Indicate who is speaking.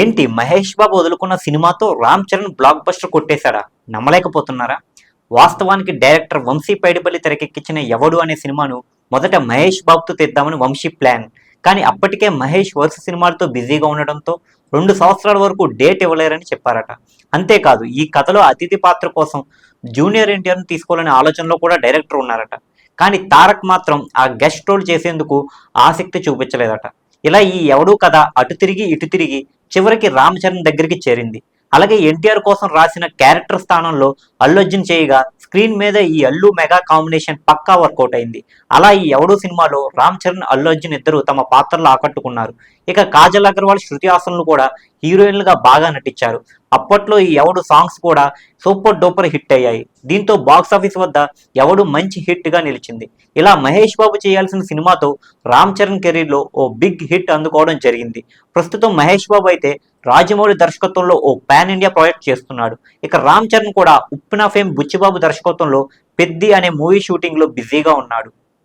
Speaker 1: ఏంటి మహేష్ బాబు వదులుకున్న సినిమాతో రామ్ చరణ్ బ్లాక్ బస్టర్ కొట్టేశాడా? నమ్మలేకపోతున్నారా? వాస్తవానికి డైరెక్టర్ వంశీ పైడిపల్లి తెరకెక్కించిన ఎవడు అనే సినిమాను మొదట మహేష్ బాబుతో తెద్దామని వంశీ ప్లాన్ కానీ అప్పటికే మహేష్ వరుస సినిమాలతో బిజీగా ఉండడంతో రెండు సంవత్సరాల వరకు డేట్ ఇవ్వలేరని చెప్పారట. అంతేకాదు ఈ కథలో అతిథి పాత్ర కోసం జూనియర్ ఎన్టీఆర్ను తీసుకోవాలనే ఆలోచనలో కూడా డైరెక్టర్ ఉన్నారట. కానీ తారక్ మాత్రం ఆ గెస్ట్ రోల్ చేసేందుకు ఆసక్తి చూపించలేదట. ఇలా ఈ ఎవడూ కథ అటు తిరిగి ఇటు తిరిగి చివరికి రామ్ చరణ్ దగ్గరికి చేరింది. అలాగే ఎన్టీఆర్ కోసం రాసిన క్యారెక్టర్ స్థానంలో అల్లు అర్జున్ చేయగా స్క్రీన్ మీద ఈ అల్లు మెగా కాంబినేషన్ పక్కా వర్కౌట్ అయింది. అలా ఈ ఎవడో సినిమాలో రామ్ చరణ్ అల్లు అర్జున్ ఇద్దరు తమ పాత్రలు ఆకట్టుకున్నారు. ఇక కాజల్ అగర్వాల్ శృతి హాసన్లు కూడా హీరోయిన్లుగా బాగా నటించారు. అప్పట్లో ఈ ఎవడు సాంగ్స్ కూడా సూపర్ డూపర్ హిట్ అయ్యాయి. దీంతో బాక్స్ ఆఫీస్ వద్ద ఎవడు మంచి హిట్గా నిలిచింది. ఇలా మహేష్ బాబు చేయాల్సిన సినిమాతో రామ్ చరణ్ కెరీర్లో ఓ బిగ్ హిట్ అందుకోవడం జరిగింది. ప్రస్తుతం మహేష్ బాబు అయితే రాజమౌళి దర్శకత్వంలో ఓ పాన్ ఇండియా ప్రాజెక్ట్ చేస్తున్నాడు. ఇక రామ్ చరణ్ కూడా ఉప్పిన ఫేమ్ బుచ్చిబాబు దర్శకత్వంలో పెద్ది అనే మూవీ షూటింగ్లో బిజీగా ఉన్నాడు.